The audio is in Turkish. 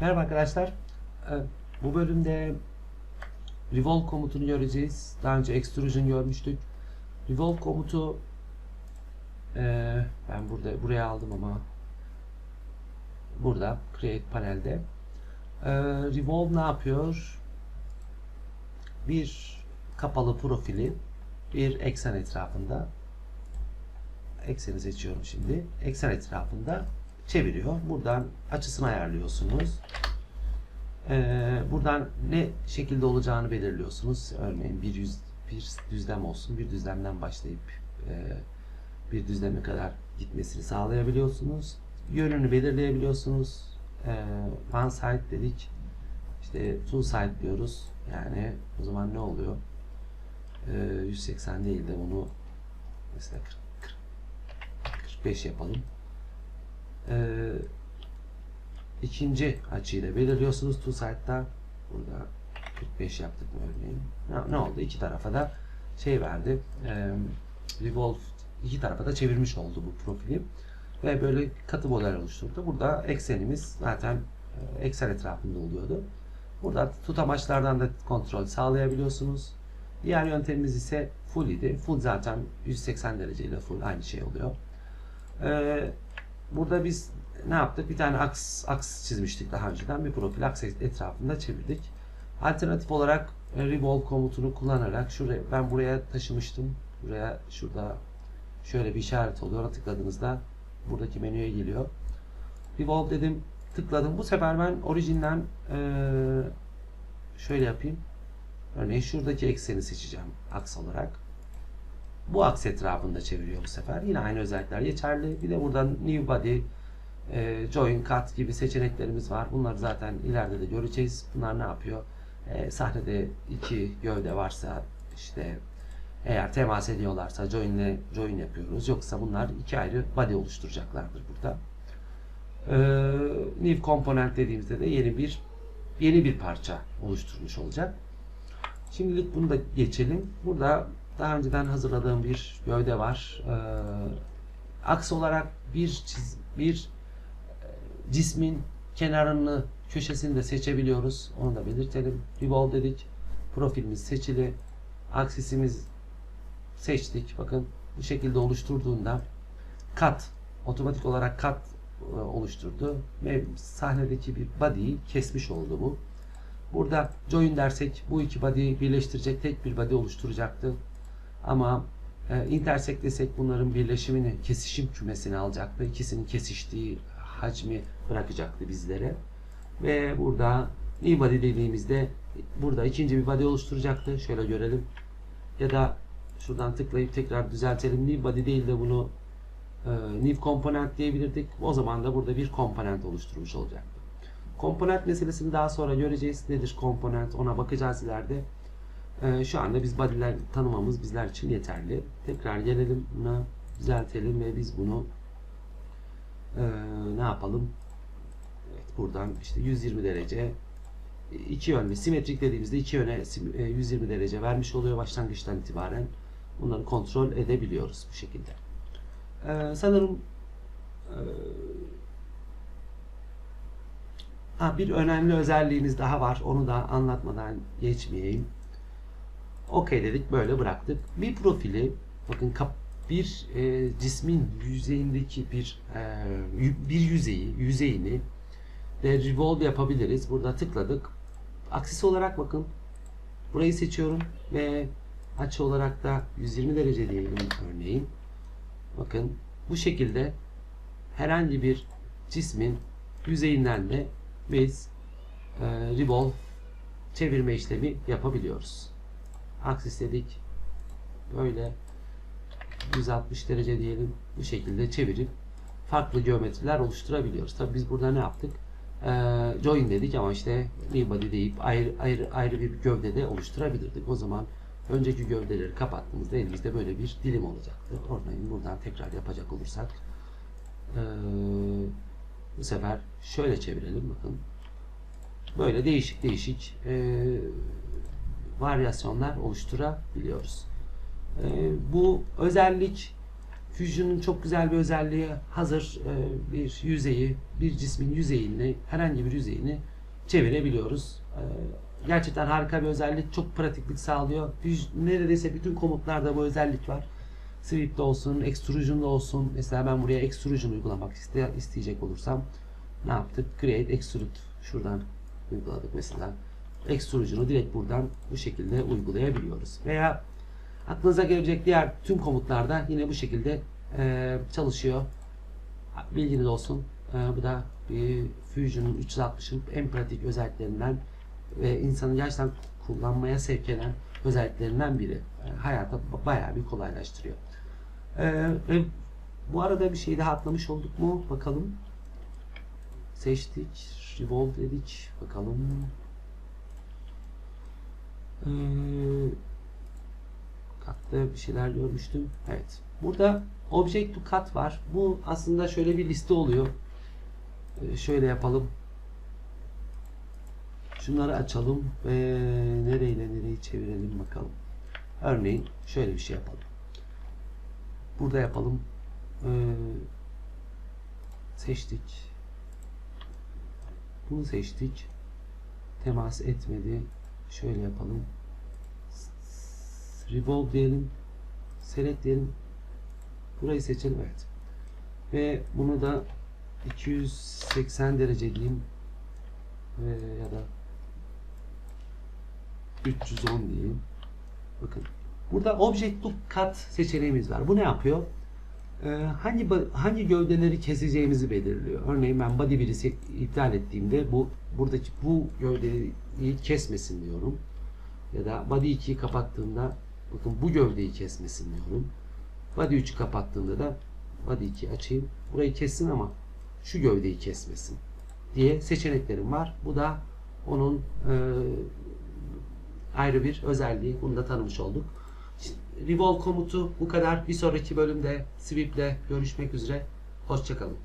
Merhaba arkadaşlar. Ee, Bu bölümde revolve komutunu göreceğiz. Daha önce extrusion görmüştük. Revolve komutu ee, ben burada buraya aldım ama burada create panelde. Ee, revolve ne yapıyor? Bir kapalı profili bir eksen etrafında ekseni seçiyorum şimdi. Eksen etrafında çeviriyor. Buradan açısını ayarlıyorsunuz. Ee, buradan ne şekilde olacağını belirliyorsunuz. Örneğin bir, yüz, bir düzlem olsun. Bir düzlemden başlayıp e, bir düzleme kadar gitmesini sağlayabiliyorsunuz. Yönünü belirleyebiliyorsunuz. Ee, one side dedik. İşte two side diyoruz. Yani o zaman ne oluyor? Ee, 180 değil de bunu mesela 40, 40, 45 yapalım. Ee, ikinci açıyı da belirliyorsunuz two side'da. Burada 45 yaptık mı örneğin. Ne, ne oldu? İki tarafa da şey verdi. E, revolve iki tarafa da çevirmiş oldu bu profili. Ve böyle katı model oluşturdu. Burada eksenimiz zaten e, eksen etrafında oluyordu. Burada tutamaçlardan da kontrol sağlayabiliyorsunuz. Diğer yöntemimiz ise full idi. Full zaten 180 dereceyle full aynı şey oluyor. Ee, burada biz ne yaptık? Bir tane aks, aks çizmiştik daha önceden. Bir profil aks etrafında çevirdik. Alternatif olarak e, revolve komutunu kullanarak şuraya ben buraya taşımıştım. Buraya şurada şöyle bir işaret oluyor. Ona tıkladığınızda buradaki menüye geliyor. Revolve dedim, tıkladım. Bu sefer ben orijinden eee, şöyle yapayım. Örneğin şuradaki ekseni seçeceğim aks olarak. Bu aks etrafında çeviriyor bu sefer. Yine aynı özellikler geçerli. Bir de buradan new body, e, join, cut gibi seçeneklerimiz var. Bunları zaten ileride de göreceğiz. Bunlar ne yapıyor? E, sahnede iki gövde varsa işte eğer temas ediyorlarsa join ile join yapıyoruz. Yoksa bunlar iki ayrı body oluşturacaklardır burada. E, new component dediğimizde de yeni bir yeni bir parça oluşturmuş olacak. Şimdilik bunu da geçelim. Burada daha önceden hazırladığım bir gövde var. Ee, aks olarak bir çiz, bir e, cismin kenarını köşesini de seçebiliyoruz. Onu da belirtelim. Revolve dedik. Profilimiz seçili. Aksisimiz seçtik. Bakın bu şekilde oluşturduğunda kat otomatik olarak kat e, oluşturdu ve sahnedeki bir body'yi kesmiş oldu bu. Burada join dersek bu iki body'yi birleştirecek tek bir body oluşturacaktı. Ama e, intersect desek bunların birleşimini, kesişim kümesini alacaktı. İkisinin kesiştiği hacmi bırakacaktı bizlere. Ve burada new body dediğimizde burada ikinci bir body oluşturacaktı. Şöyle görelim. Ya da şuradan tıklayıp tekrar düzeltelim. New body değil de bunu e, new component diyebilirdik. O zaman da burada bir komponent oluşturmuş olacaktı. Komponent meselesini daha sonra göreceğiz. Nedir komponent ona bakacağız ileride. Ee, şu anda biz body'ler tanımamız bizler için yeterli. Tekrar gelelim buna düzeltelim ve biz bunu ee, ne yapalım? Evet, buradan işte 120 derece iki yönlü simetrik dediğimizde iki yöne sim- e, 120 derece vermiş oluyor başlangıçtan itibaren. Bunları kontrol edebiliyoruz bu şekilde. Ee, sanırım Ha, bir önemli özelliğimiz daha var. Onu da anlatmadan geçmeyeyim. Okey dedik böyle bıraktık. Bir profili bakın kap, bir e, cismin yüzeyindeki bir e, bir yüzeyi yüzeyini de revolve yapabiliriz. Burada tıkladık. Aksis olarak bakın burayı seçiyorum ve açı olarak da 120 derece diyelim örneğin. Bakın bu şekilde herhangi bir cismin yüzeyinden de biz e, revolve çevirme işlemi yapabiliyoruz. Aksis dedik. Böyle 160 derece diyelim. Bu şekilde çevirip farklı geometriler oluşturabiliyoruz. Tabi biz burada ne yaptık? E, join dedik ama işte new body deyip ayrı, ayrı, ayrı bir gövdede oluşturabilirdik. O zaman önceki gövdeleri kapattığımızda elimizde böyle bir dilim olacaktı. Örneğin buradan tekrar yapacak olursak e, bu sefer şöyle çevirelim bakın. Böyle değişik değişik e, varyasyonlar oluşturabiliyoruz. E, bu özellik Fusion'un çok güzel bir özelliği hazır e, bir yüzeyi, bir cismin yüzeyini, herhangi bir yüzeyini çevirebiliyoruz. E, gerçekten harika bir özellik, çok pratiklik sağlıyor. Neredeyse bütün komutlarda bu özellik var. Sweep'te olsun, Extrusion'da olsun. Mesela ben buraya Extrusion uygulamak iste, isteyecek olursam ne yaptık? Create Extrude şuradan uyguladık mesela. Extrusion'u direkt buradan bu şekilde uygulayabiliyoruz. Veya aklınıza gelebilecek diğer tüm komutlarda yine bu şekilde e, çalışıyor. Bilginiz olsun. E, bu da bir Fusion'un 360'ın en pratik özelliklerinden ve insanı gerçekten kullanmaya sevk eden özelliklerinden biri. E, hayata ba- bayağı bir kolaylaştırıyor. E, ve bu arada bir şey daha atlamış olduk mu? Bakalım. Seçtik. Revolve dedik. Bakalım. Ee, Cut'ta bir şeyler görmüştüm. Evet. Burada Object to Cut var. Bu aslında şöyle bir liste oluyor. Ee, şöyle yapalım. Şunları açalım ve nereyle nereyi çevirelim bakalım. Örneğin şöyle bir şey yapalım. Burada yapalım. Ee, seçtik. Bunu seçtik. Temas etmedi. Şöyle yapalım. Revolve diyelim. Select diyelim. Burayı seçelim. Evet. Ve bunu da 280 derece diyeyim. Ve ya da 310 diyeyim. Bakın. Burada Object to Cut seçeneğimiz var. Bu ne yapıyor? Ee, hangi hangi gövdeleri keseceğimizi belirliyor. Örneğin ben body birisi iptal ettiğimde bu buradaki bu gövdeyi kesmesin diyorum. Ya da body 2'yi kapattığımda bakın bu gövdeyi kesmesin diyorum. Body 3'ü kapattığımda da body 2'yi açayım. Burayı kessin ama şu gövdeyi kesmesin diye seçeneklerim var. Bu da onun e, ayrı bir özelliği. Bunu da tanımış olduk. Revolve komutu bu kadar. Bir sonraki bölümde Sweep'le görüşmek üzere. Hoşçakalın.